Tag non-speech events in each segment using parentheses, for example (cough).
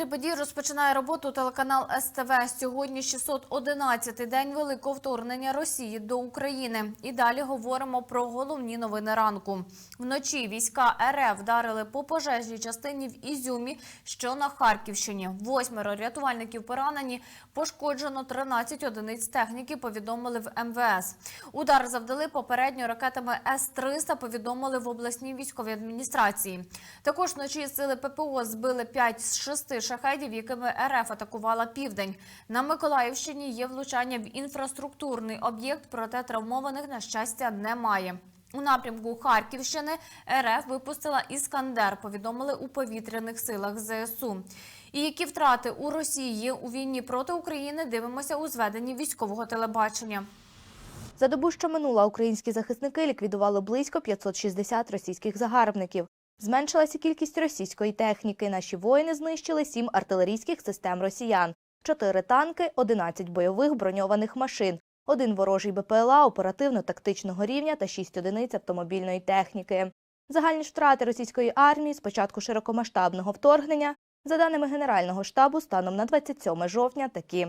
Центрі подій розпочинає роботу телеканал СТВ. Сьогодні 611-й день великого вторгнення Росії до України. І далі говоримо про головні новини ранку. Вночі війська РФ вдарили по пожежній частині в Ізюмі, що на Харківщині. Восьмеро рятувальників поранені. Пошкоджено 13 одиниць техніки. Повідомили в МВС. Удар завдали попередньо ракетами С-300, повідомили в обласній військовій адміністрації. Також вночі сили ППО збили 5 з 6 шахедів, якими РФ атакувала південь. На Миколаївщині є влучання в інфраструктурний об'єкт, проте травмованих на щастя немає. У напрямку Харківщини РФ випустила Іскандер. Повідомили у повітряних силах ЗСУ. І які втрати у Росії у війні проти України дивимося у зведенні військового телебачення. За добу, що минула, українські захисники ліквідували близько 560 російських загарбників. Зменшилася кількість російської техніки. Наші воїни знищили сім артилерійських систем росіян, чотири танки, 11 бойових броньованих машин, один ворожий БПЛА оперативно-тактичного рівня та шість одиниць автомобільної техніки. Загальні втрати російської армії з початку широкомасштабного вторгнення, за даними Генерального штабу, станом на 27 жовтня такі.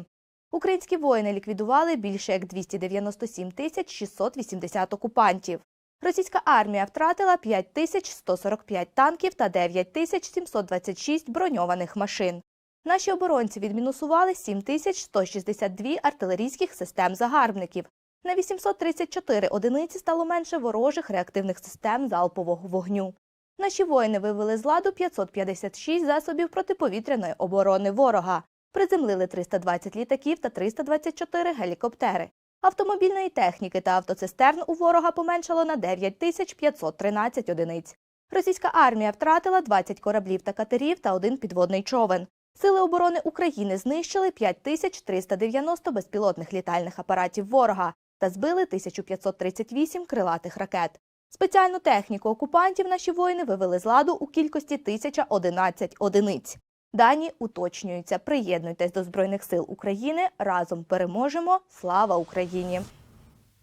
Українські воїни ліквідували більше як 297 тисяч 680 окупантів. Російська армія втратила 5 тисяч 145 танків та 9 тисяч 726 броньованих машин. Наші оборонці відмінусували 7 тисяч 162 артилерійських систем загарбників. На 834 одиниці стало менше ворожих реактивних систем залпового вогню. Наші воїни вивели з ладу 556 засобів протиповітряної оборони ворога. Приземлили 320 літаків та 324 гелікоптери. Автомобільної техніки та автоцистерн у ворога поменшало на 9 тисяч 513 одиниць. Російська армія втратила 20 кораблів та катерів та один підводний човен. Сили оборони України знищили 5 тисяч 390 безпілотних літальних апаратів ворога та збили 1538 крилатих ракет. Спеціальну техніку окупантів наші воїни вивели з ладу у кількості 1011 одиниць. Дані уточнюються. Приєднуйтесь до Збройних сил України. Разом переможемо. Слава Україні!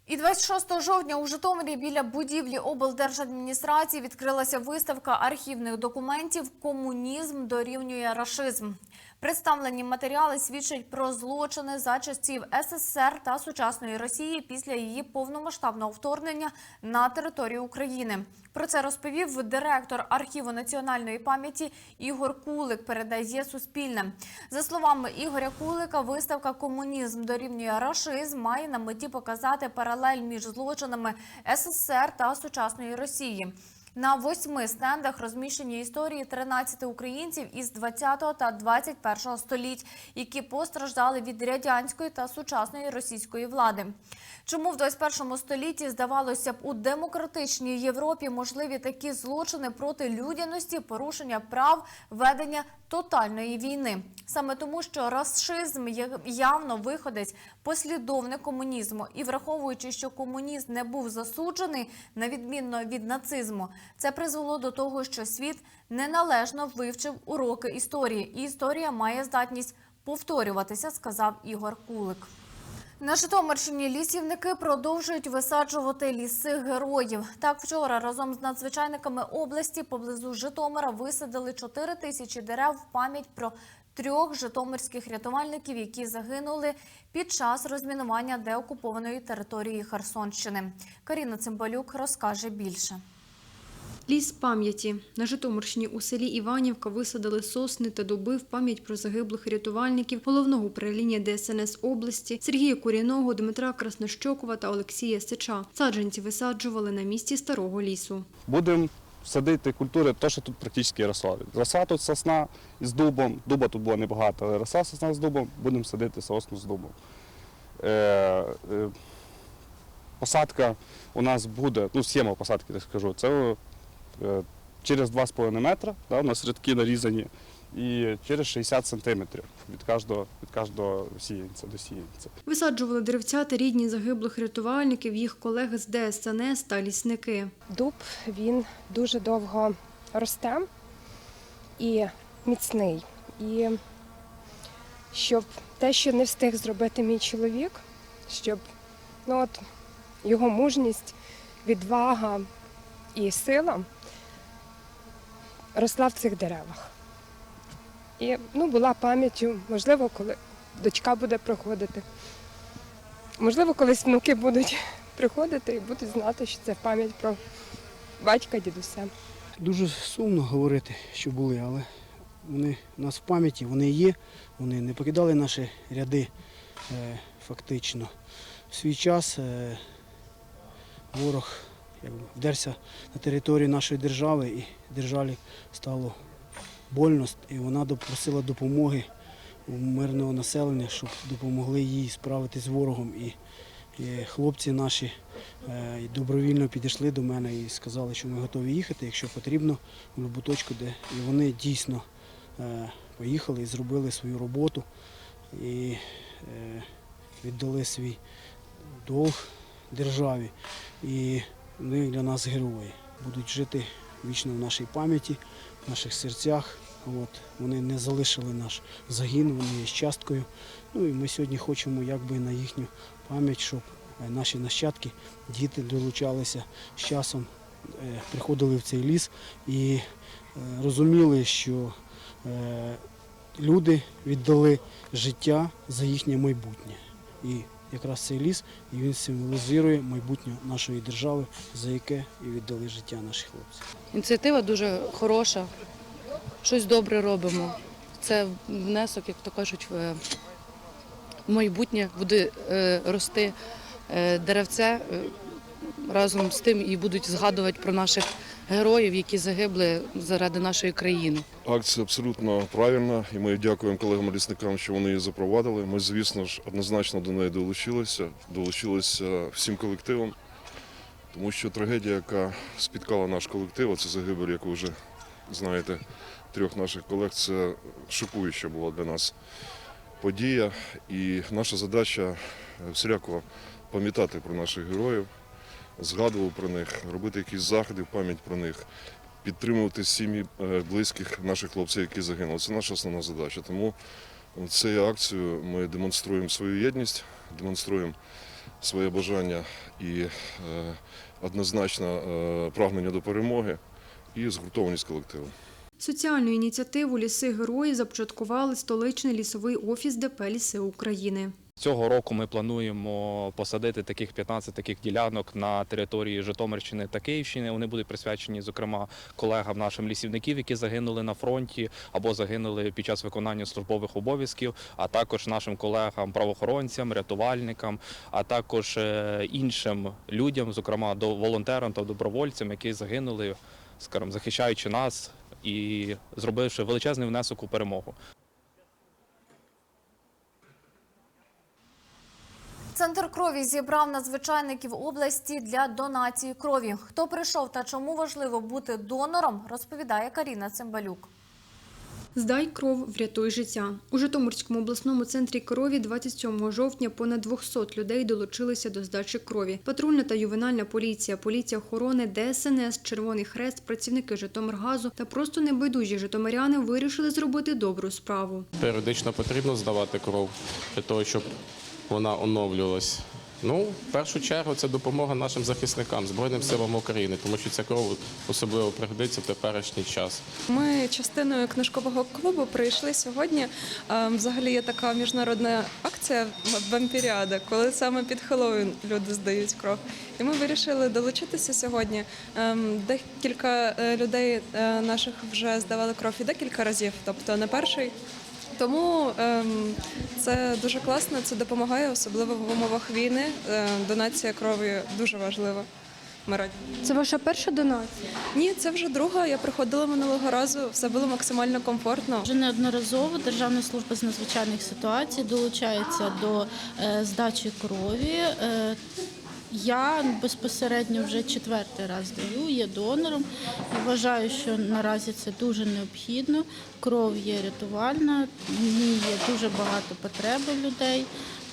І 26 жовтня у Житомирі біля будівлі облдержадміністрації відкрилася виставка архівних документів Комунізм дорівнює рашизм. Представлені матеріали свідчать про злочини за часів СССР та сучасної Росії після її повномасштабного вторгнення на територію України. Про це розповів директор архіву національної пам'яті Ігор Кулик. Передає Суспільне. За словами Ігоря Кулика, виставка Комунізм дорівнює рашизм має на меті показати паралель між злочинами СССР та сучасної Росії. На восьми стендах розміщені історії 13 українців із 20 та 21 століть, які постраждали від радянської та сучасної російської влади. Чому в 21 столітті здавалося б у демократичній Європі можливі такі злочини проти людяності, порушення прав, ведення тотальної війни? Саме тому, що расизм явно виходить послідовник комунізму, і враховуючи, що комунізм не був засуджений на відмінно від нацизму, це призвело до того, що світ неналежно вивчив уроки історії, і історія має здатність повторюватися, сказав Ігор Кулик. На Житомирщині лісівники продовжують висаджувати ліси героїв. Так вчора разом з надзвичайниками області поблизу Житомира висадили 4 тисячі дерев в пам'ять про трьох житомирських рятувальників, які загинули під час розмінування деокупованої території Херсонщини. Каріна Цимбалюк розкаже більше. Ліс пам'яті на Житомирщині у селі Іванівка висадили сосни та дуби в пам'ять про загиблих рятувальників головного управління ДСНС області Сергія Куряного, Дмитра Краснощокова та Олексія Сича. Саджанці висаджували на місці старого лісу. Будемо садити культури, то, що тут практично росло. Роса тут сосна з дубом, дуба тут було небагато, але роса сосна з дубом, будемо садити сосну з дубом. Е, е, посадка у нас буде, ну, схема посадки, так скажу, це через 2,5 метра, да, у нас рядки нарізані, і через 60 сантиметрів від кожного, від кожного сіянця до сіянця. Висаджували деревця та рідні загиблих рятувальників, їх колеги з ДСНС та лісники. Дуб він дуже довго росте і міцний. І щоб те, що не встиг зробити мій чоловік, щоб ну от, його мужність, відвага і сила росла в цих деревах. І ну, була пам'яттю, можливо, коли дочка буде приходити. Можливо, колись внуки будуть (laughs) приходити і будуть знати, що це пам'ять про батька, дідуся. Дуже сумно говорити, що були, але вони у нас в пам'яті, вони є, вони не покидали наші ряди е, фактично. В свій час е, ворог вдерся на територію нашої держави і державі стало больно, і вона попросила допомоги у мирного населення, щоб допомогли їй справитися з ворогом. І, і хлопці наші е, добровільно підійшли до мене і сказали, що ми готові їхати, якщо потрібно, в будь точку, де і вони дійсно е, поїхали і зробили свою роботу і е, віддали свій долг державі. І вони для нас герої. Будуть жити вічно в нашій пам'яті, в наших серцях. От, вони не залишили наш загін, вони є часткою. Ну і ми сьогодні хочемо якби на їхню пам'ять, щоб е, наші нащадки, діти долучалися з часом, е, приходили в цей ліс і е, розуміли, що люди віддали життя за їхнє майбутнє. І якраз цей ліс і він символізує майбутнє нашої держави, за яке і віддали життя наші хлопці. Ініціатива дуже хороша, щось добре робимо. Це внесок, як то кажуть, в в майбутнє буде е, рости е, деревце е, разом з тим і будуть згадувати про наших героїв, які загибли заради нашої країни. Акція абсолютно правильна, і ми дякуємо колегам-лісникам, що вони її запровадили. Ми, звісно ж, однозначно до неї долучилися, долучилися всім колективом, тому що трагедія, яка спіткала наш колектив, це загибель, як ви вже знаєте, трьох наших колег, це шокуюча була для нас подія. І наша задача всіляко пам'ятати про наших героїв, згадувати про них, робити якісь заходи в пам'ять про них підтримувати сім'ї е, близьких наших хлопців, які загинули. Це наша основна задача. Тому цією акцією ми демонструємо свою єдність, демонструємо своє бажання і е, однозначно е, прагнення до перемоги і згуртованість колективу. Соціальну ініціативу Ліси герої започаткували столичний лісовий офіс ДП Ліси України. Цього року ми плануємо посадити таких 15 таких ділянок на території Житомирщини та Київщини. Вони будуть присвячені, зокрема, колегам нашим лісівників, які загинули на фронті або загинули під час виконання службових обов'язків, а також нашим колегам, правоохоронцям, рятувальникам, а також е, іншим людям, зокрема до волонтерам та добровольцям, які загинули, скажімо, захищаючи нас і зробивши величезний внесок у перемогу. Центр крові зібрав надзвичайників області для донації крові. Хто прийшов та чому важливо бути донором, розповідає Каріна Цимбалюк. Здай кров, врятуй життя. У Житомирському обласному центрі крові 27 жовтня понад 200 людей долучилися до здачі крові. Патрульна та ювенальна поліція, поліція охорони, ДСНС, Червоний Хрест, працівники Житомиргазу та просто небайдужі житомиряни вирішили зробити добру справу. Періодично потрібно здавати кров для того, щоб вона оновлювалась. Ну, в першу чергу, це допомога нашим захисникам, Збройним силам України, тому що ця кров особливо пригодиться в теперішній час. Ми частиною книжкового клубу прийшли сьогодні. Взагалі є така міжнародна акція вампіріада, коли саме під Хеллоуін люди здають кров. І ми вирішили долучитися сьогодні. Декілька е, людей е, наших вже здавали кров і декілька разів, тобто не перший. Тому ем, це дуже класно, це допомагає, особливо в умовах війни. Е, донація крові дуже важлива. Ми раді. Це ваша перша донація? Ні, це вже друга. Я приходила минулого разу, все було максимально комфортно. Вже неодноразово Державна служба з надзвичайних ситуацій долучається до е, здачі крові. Я безпосередньо вже четвертий раз даю, є донором вважаю, що наразі це дуже необхідно. Кров є рятувальна, в є дуже багато потреби людей,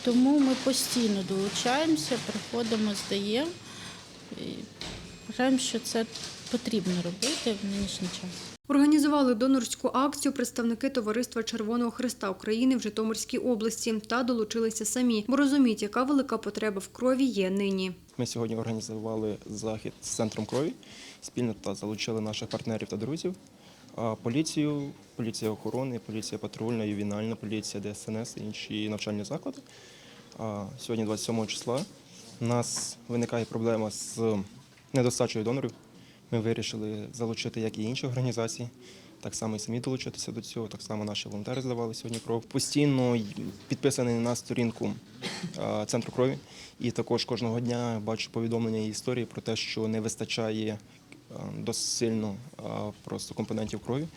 тому ми постійно долучаємося, приходимо, здаємо. Вважаємо, що це потрібно робити в нинішній час. Організували донорську акцію представники Товариства Червоного Христа України в Житомирській області та долучилися самі, бо розуміють, яка велика потреба в крові є нині. Ми сьогодні організували захід з центром крові спільно та залучили наших партнерів та друзів. поліцію, поліція охорони, поліція патрульна, ювінальна поліція, ДСНС і інші навчальні заклади. А Сьогодні, 27 числа, у нас виникає проблема з недостачею донорів. Ми вирішили залучити як і інші організації, так само і самі долучитися до цього. Так само наші волонтери здавали сьогодні кров. Постійно підписаний на сторінку центру крові. І також кожного дня бачу повідомлення і історії про те, що не вистачає досить сильно просто компонентів крові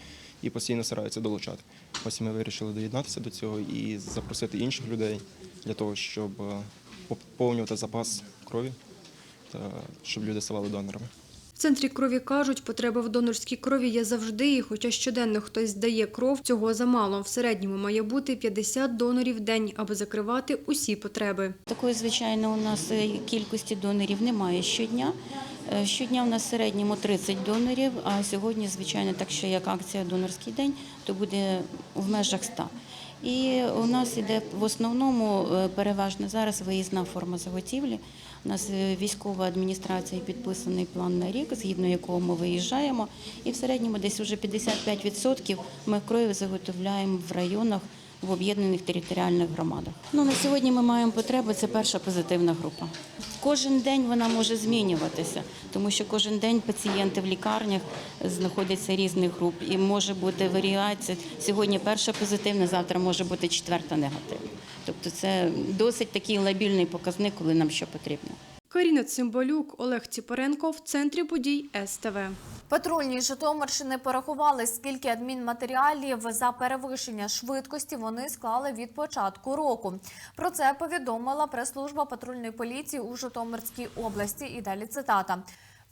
і постійно стараються долучати. Ось ми вирішили доєднатися до цього і запросити інших людей для того, щоб поповнювати запас крові та щоб люди ставали донорами. В центрі крові кажуть, потреба в донорській крові є завжди, і хоча щоденно хтось здає кров, цього замало. В середньому має бути 50 донорів в день, аби закривати усі потреби. Такої, звичайно, у нас е, кількості донорів немає щодня. Е, Щодня у нас в середньому 30 донорів, а сьогодні, звичайно, так що як акція Донорський день, то буде в межах 100. І у нас іде в основному е, переважно зараз виїзна форма заготівлі. У нас е, військова адміністрація підписаний план на рік, згідно якого ми виїжджаємо. І в середньому десь уже 55% ми крові заготовляємо в районах в об'єднаних територіальних громадах. Ну на сьогодні ми маємо потребу. Це перша позитивна група. Кожен день вона може змінюватися, тому що кожен день пацієнти в лікарнях знаходяться різних груп, і може бути варіація. Сьогодні перша позитивна, завтра може бути четверта негативна. Тобто це досить такий лабільний показник, коли нам що потрібно. Каріна Цимбалюк, Олег Ціпоренко в центрі подій СТВ. Патрульні Житомирщини порахували, скільки адмінматеріалів за перевищення швидкості вони склали від початку року. Про це повідомила прес-служба патрульної поліції у Житомирській області. І далі цитата.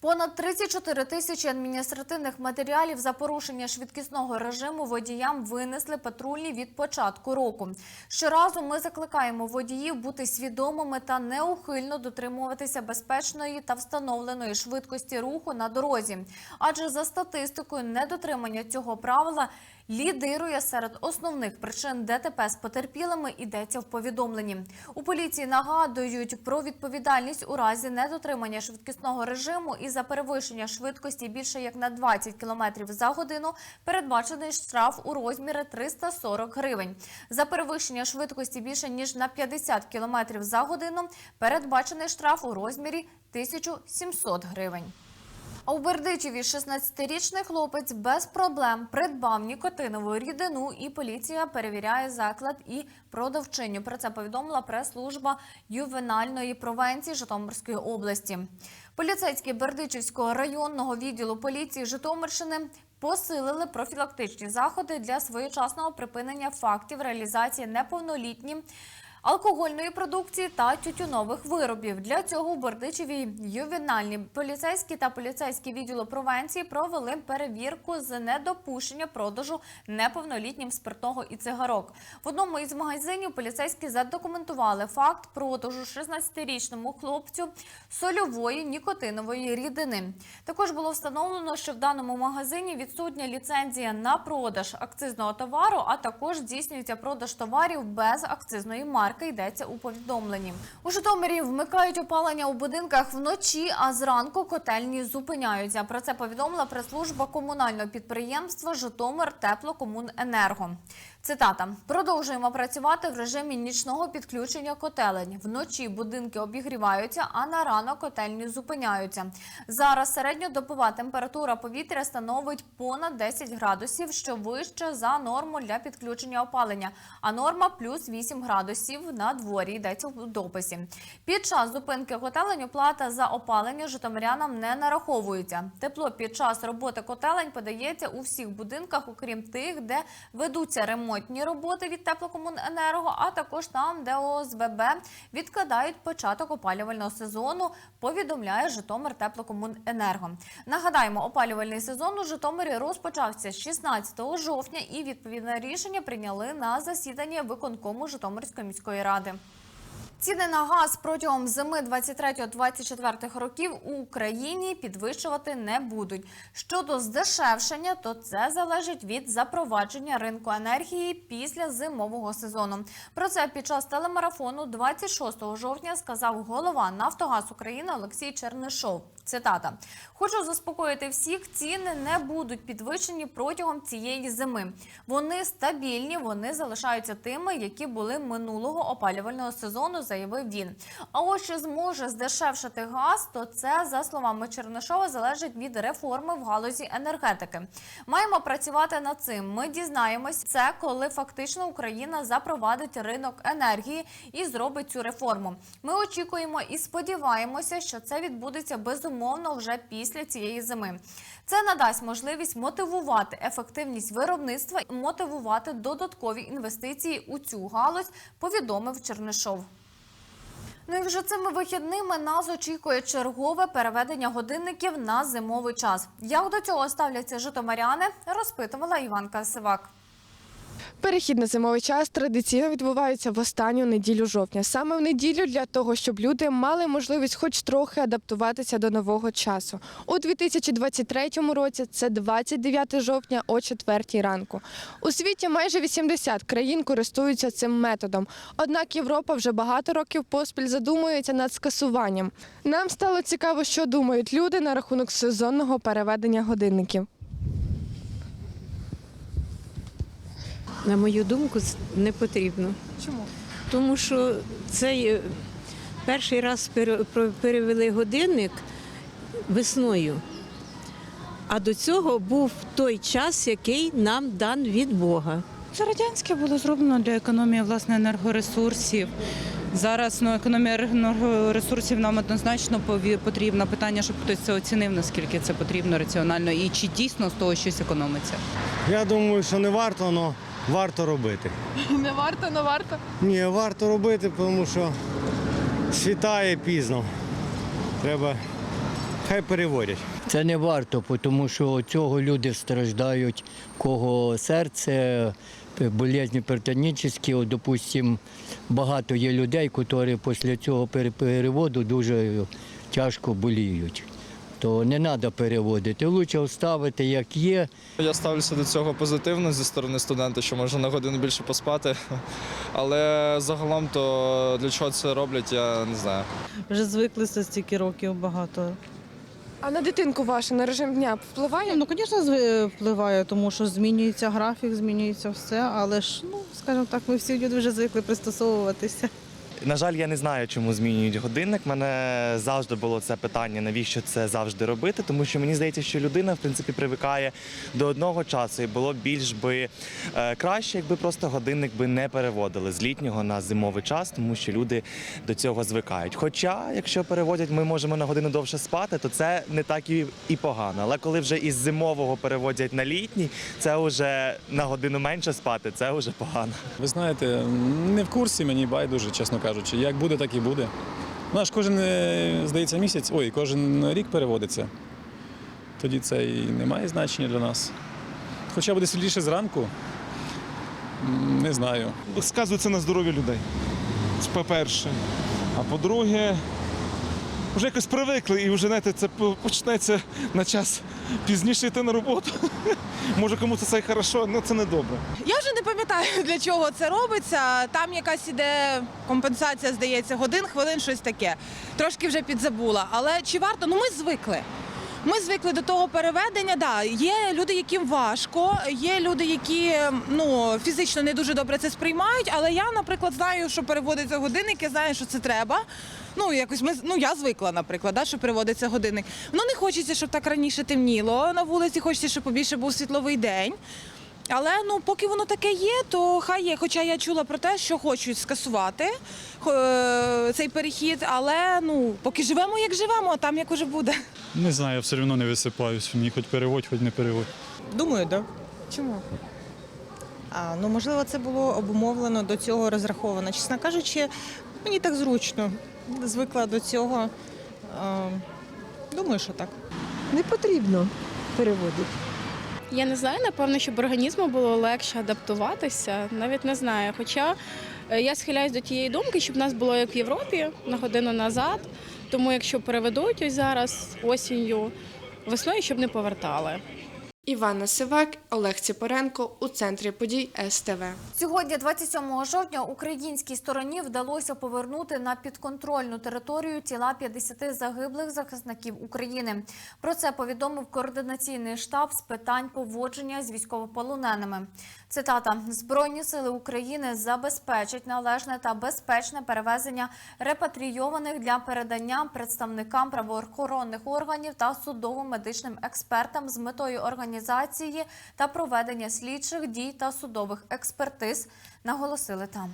Понад 34 тисячі адміністративних матеріалів за порушення швидкісного режиму водіям винесли патрульні від початку року. Щоразу ми закликаємо водіїв бути свідомими та неухильно дотримуватися безпечної та встановленої швидкості руху на дорозі. Адже за статистикою недотримання цього правила лідирує серед основних причин ДТП з потерпілими йдеться в повідомленні. У поліції нагадують про відповідальність у разі недотримання швидкісного режиму і за перевищення швидкості більше як на 20 км за годину передбачений штраф у розмірі 340 гривень. За перевищення швидкості більше ніж на 50 км за годину передбачений штраф у розмірі 1700 гривень. А у Бердичеві 16-річний хлопець без проблем придбав нікотинову рідину, і поліція перевіряє заклад і продавчиню. Про це повідомила прес-служба ювенальної провенції Житомирської області. Поліцейські Бердичівського районного відділу поліції Житомирщини посилили профілактичні заходи для своєчасного припинення фактів реалізації неповнолітнім алкогольної продукції та тютюнових виробів. Для цього у Бердичеві ювенальні поліцейські та поліцейські відділу провенції провели перевірку з недопущення продажу неповнолітнім спиртного і цигарок. В одному із магазинів поліцейські задокументували факт продажу 16-річному хлопцю сольової нікотинової рідини. Також було встановлено, що в даному магазині відсутня ліцензія на продаж акцизного товару, а також здійснюється продаж товарів без акцизної марки. Йдеться у повідомленні. У Житомирі вмикають опалення у будинках вночі, а зранку котельні зупиняються. Про це повідомила прес-служба комунального підприємства Житомир Теплокомуненерго. Цитата: продовжуємо працювати в режимі нічного підключення котелень. Вночі будинки обігріваються, а на ранок котельні зупиняються. Зараз середньодобова температура повітря становить понад 10 градусів, що вище за норму для підключення опалення. А норма плюс 8 градусів на дворі йдеться у дописі. Під час зупинки котелень оплата за опалення житомирянам не нараховується. Тепло під час роботи котелень подається у всіх будинках, окрім тих, де ведуться ремонтні роботи від теплокомуненерго, а також там, де ОСББ відкладають початок опалювального сезону. Повідомляє Житомир Теплокомуненерго. Нагадаємо, опалювальний сезон у Житомирі розпочався 16 жовтня, і відповідне рішення прийняли на засіданні виконкому Житомирської міської ради. Ціни на газ протягом зими 23-24 років у Україні підвищувати не будуть. Щодо здешевшення, то це залежить від запровадження ринку енергії після зимового сезону. Про це під час телемарафону 26 жовтня сказав голова Нафтогаз України Олексій Чернишов. Цитата: хочу заспокоїти всіх, ціни не будуть підвищені протягом цієї зими. Вони стабільні, вони залишаються тими, які були минулого опалювального сезону, заявив він. А ось чи зможе здешевшити газ, то це за словами Чернишова залежить від реформи в галузі енергетики. Маємо працювати над цим. Ми дізнаємось це, коли фактично Україна запровадить ринок енергії і зробить цю реформу. Ми очікуємо і сподіваємося, що це відбудеться безумовно вже після цієї зими. Це надасть можливість мотивувати ефективність виробництва і мотивувати додаткові інвестиції у цю галузь, повідомив Чернишов. Ну і вже цими вихідними нас очікує чергове переведення годинників на зимовий час. Як до цього ставляться житомиряни, розпитувала Іванка Сивак. Перехід на зимовий час традиційно відбувається в останню неділю жовтня. Саме в неділю для того, щоб люди мали можливість хоч трохи адаптуватися до нового часу. У 2023 році це 29 жовтня о 4 ранку. У світі майже 80 країн користуються цим методом. Однак Європа вже багато років поспіль задумується над скасуванням. Нам стало цікаво, що думають люди на рахунок сезонного переведення годинників. На мою думку, не потрібно. Чому? Тому що цей е, перший раз пере- перевели годинник весною. А до цього був той час, який нам дан від Бога. Це радянське було зроблено для економії власне енергоресурсів. Зараз ну, економія енергоресурсів нам однозначно потрібна. Питання, щоб хтось це оцінив, наскільки це потрібно раціонально і чи дійсно з того щось економиться. Я думаю, що не варто, але варто робити. (laughs) Не варто, не варто. Ні, варто робити, тому що світає пізно. Треба, хай переводять. Це не варто, тому що цього люди страждають, кого серце, болезні перитонічні. От, допустим, багато є людей, які після цього пере- переводу дуже тяжко боліють. То не треба переводити. Лучше оставити як є. Я ставлюся до цього позитивно зі сторони студента, що можна на годину більше поспати. Але загалом то для чого це роблять, я не знаю. Вже звикли за стільки років багато. А на дитинку вашу на режим дня впливає? Ну, звісно, впливає, тому що змінюється графік, змінюється все, але ж, ну, скажімо так, ми всі люди вже звикли пристосовуватися. На жаль, я не знаю, чому змінюють годинник. Мене завжди було це питання, навіщо це завжди робити, тому що мені здається, що людина в принципі привикає до одного часу, і було більш би е, краще, якби просто годинник би не переводили з літнього на зимовий час, тому що люди до цього звикають. Хоча, якщо переводять, ми можемо на годину довше спати, то це не так і, і погано. Але коли вже із зимового переводять на літній, це вже на годину менше спати, це вже погано. Ви знаєте, не в курсі мені байдуже, чесно кажучи. Як буде, так і буде. Наш кожен, е, здається, місяць, ой, кожен рік переводиться. Тоді це і не має значення для нас. Хоча буде світліше зранку, не знаю. сказується на здоров'я людей. Це по-перше. А по-друге, вже якось привикли і вже знаєте, це почнеться на час пізніше йти на роботу. (laughs) Може кому це і хорошо, але це не добре. Я вже не пам'ятаю, (laughs) для чого це робиться. Там якась іде компенсація, здається, годин, хвилин, щось таке. Трошки вже підзабула. Але чи варто? Ну ми звикли. Ми звикли до того переведення. Да, є люди, яким важко, є люди, які ну фізично не дуже добре це сприймають. Але я, наприклад, знаю, що переводиться годинник, я знаю, що це треба. Ну, якось ми ну я звикла, наприклад, да, що переводиться годинник. Ну не хочеться, щоб так раніше темніло на вулиці, хочеться, щоб побільше був світловий день. Але ну, поки воно таке є, то хай є. Хоча я чула про те, що хочуть скасувати е, цей перехід, але ну поки живемо, як живемо, а там як уже буде. Не знаю, я все одно не висипаюсь. Мені хоч переводь, хоч не переводь. Думаю, так. Чому? А, ну, можливо, це було обумовлено до цього розраховано. Чесно кажучи, мені так зручно. Звикла до цього. А, думаю, що так. Не потрібно переводити. Я не знаю, напевно, щоб організму було легше адаптуватися, навіть не знаю. Хоча е, я схиляюсь до тієї думки, щоб нас було як в Європі на годину назад. Тому якщо переведуть ось зараз осінню, весною, щоб не повертали. Івана Сивак, Олег Ціпоренко у центрі подій СТВ. Сьогодні, 27 жовтня, українській стороні вдалося повернути на підконтрольну територію тіла 50 загиблих захисників України. Про це повідомив координаційний штаб з питань поводження з військовополоненими. Цитата: Збройні сили України забезпечать належне та безпечне перевезення репатрійованих для передання представникам правоохоронних органів та судово-медичним експертам з метою організації та проведення слідчих дій та судових експертиз, наголосили там.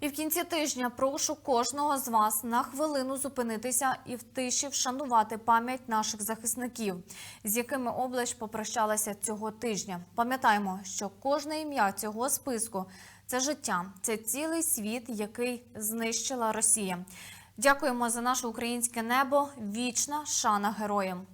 І в кінці тижня прошу кожного з вас на хвилину зупинитися і в тиші вшанувати пам'ять наших захисників, з якими область попрощалася цього тижня. Пам'ятаємо, що кожне ім'я цього списку це життя, це цілий світ, який знищила Росія. Дякуємо за наше українське небо. Вічна шана героям.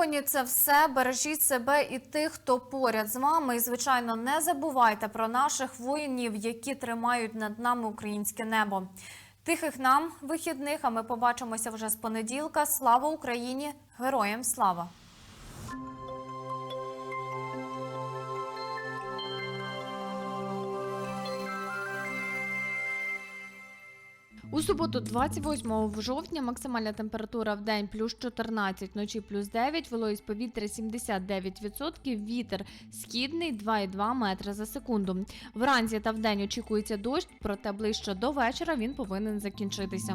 Сьогодні це все. Бережіть себе і тих, хто поряд з вами. І звичайно, не забувайте про наших воїнів, які тримають над нами українське небо. Тихих нам вихідних. А ми побачимося вже з понеділка. Слава Україні! Героям слава! У суботу, 28 жовтня, максимальна температура в день плюс 14, вночі плюс 9, вологість повітря 79%, вітер східний 2,2 метри за секунду. Вранці та вдень очікується дощ, проте ближче до вечора він повинен закінчитися.